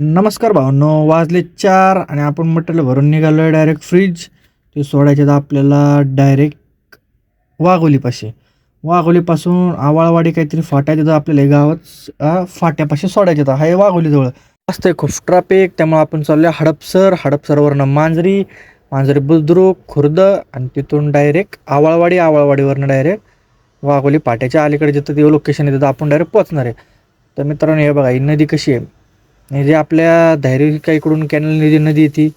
नमस्कार भावनो वाजले चार आणि आपण मटेरियल भरून निघालो आहे डायरेक्ट फ्रीज ते सोडायचे तर आपल्याला डायरेक्ट वाघोलीपाशी. वाघोलीपासून आवाळवाडी काहीतरी फाट्या तिथं आपल्याला हे गावात. फाट्यापाशी सोडायचे तर आहे वाघोलीजवळ. मस्त आहे खूप ट्रॅफिक त्यामुळे आपण चाललो हडपसर. हडपसरवरनं मांजरी मांजरी बुद्रुक खुर्द आणि तिथून डायरेक्ट आवाळवाडी आवाळवाडीवरनं डायरेक्ट वाघोली फाट्याच्या अलीकडे जिथं ते लोकेशन आहे तिथं आपण डायरेक्ट पोचणार आहे. तर मित्रांनो हे बघा ही नदी कशी आहे? आणि जे आपल्या धैर्य इकडून कॅनल नदी नदी येते.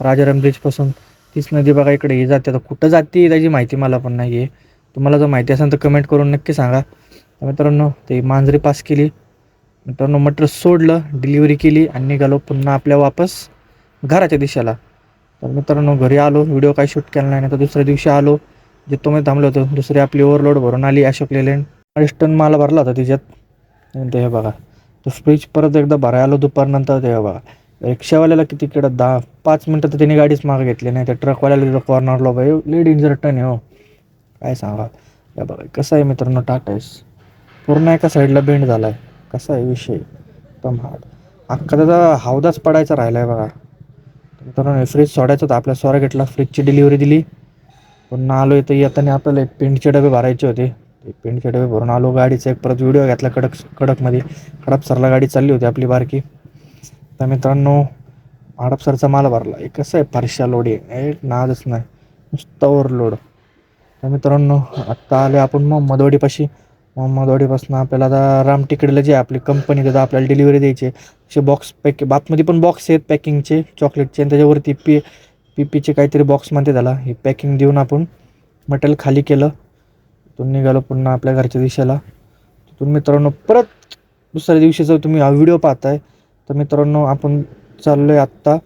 राजाराम ब्रिजपासून तीच नदी बघा इकडे ही जाते. आता कुठं जाते त्याची माहिती मला पण नाही आहे तुम्हाला जर माहिती असेल तर कमेंट करून नक्की सांगा. मित्रांनो ते मांजरी पास केली. मित्रांनो मटर सोडलं डिलिव्हरी केली आणि निघालो पुन्हा आपल्या वापस घराच्या दिशेला. तर मित्रांनो घरी आलो. व्हिडिओ काही शूट केला नाही तर दुसऱ्या दिवशी आलो. जिथं तुम्ही थांबलो होतो दुसरी आपली ओव्हरलोड भरून आली अशोक लेलँड. अडीच टन माल भरला होता तिच्यात. ते हे बघा. तो फ्रीज परत एकदा भरायला आलो दुपारनंतर ते बघा रिक्षावाल्याला किती किडत दहा पाच मिनटं तर त्याने गाडीच मागं घेतली नाही. त्या ट्रकवाल्याला तिथं कॉर्नरला बाई लई इंजर टन आहे हो. काय सांगा? या बघा कसं आहे मित्रांनो टाटाईस पूर्ण एका साईडला बेंड झाला आहे कसा आहे विषय? एकदम हार्ड अख्खा त्याचा हौदाच पडायचा राहिला आहे बघा. मित्रांनो फ्रीज सोडायचं होतं. आपल्या स्वारगेटला फ्रीजची डिलिव्हरी दिली. पुन्हा आलो इथं येताना आपल्याला एक पेंटचे डबे भरायचे होते. ते पेंटचे डबे भरून आलो गाडीचा. एक परत व्हिडिओ घेतला कडक कडकमध्ये. हडपसरला गाडी चालली होती आपली बारकी. तर मित्रांनो हडपसरचा माल भरला. एक कसं आहे? फारशा लोड आहे. एक नादच नाही. नुसतं ओव्हरलोड तर मित्रांनो आत्ता आले आपण मोहम्मदवाडीपाशी मोहम्मदवाडीपासून आपल्याला आता रामटिकडीला जे आपली कंपनी तिथं आपल्याला डिलिव्हरी द्यायची असे बॉक्स पॅक बापमध्ये पण बॉक्स आहेत पॅकिंगचे चॉकलेटचे आणि त्याच्यावरती पी पी पीचे काहीतरी बॉक्स म्हणते त्याला. हे पॅकिंग देऊन आपण मटेरियल खाली केलं. तिथून निघालो पुन्हा आपल्या घरच्या दिशेला. तिथून मित्रांनो परत दुसऱ्या दिवशीचा तुम्ही हा व्हिडिओ पाहताय तर मित्रांनो आपण चाललो आहे आत्ता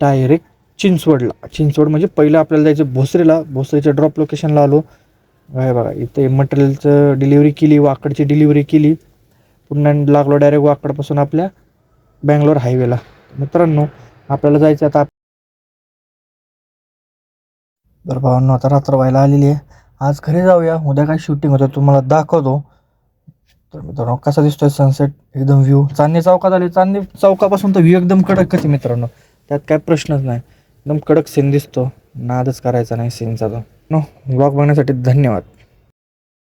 डायरेक्ट चिंचवडला. चिंचवड म्हणजे पहिलं आपल्याला जायचं भोसरीला. भोसरीच्या ड्रॉप लोकेशनला आलो. काय बघा इथे मटेरियलचं डिलिव्हरी केली वाकडची डिलिव्हरी केली. पुन्हा लागलो डायरेक्ट वाकडपासून आपल्या बँगलोर हायवेला मित्रांनो आपल्याला जायचं आता. बरं भावांनो आता रात्र व्हायला आलेली आहे. आज घरी जाऊया. उद्या काय शूटिंग होतं तुम्हाला दाखवतो. तर मित्रांनो कसा दिसतोय सनसेट एकदम व्ह्यू चांदणी चौकात आली. चांदणी चौकापासून तर व्ह्यू एकदम कडक मित्रांनो. त्यात काय प्रश्नच नाही. एकदम कडक सीन दिसतो. नादच करायचा नाही सीनचा तो. नो ब्लॉग बघण्यासाठी धन्यवाद.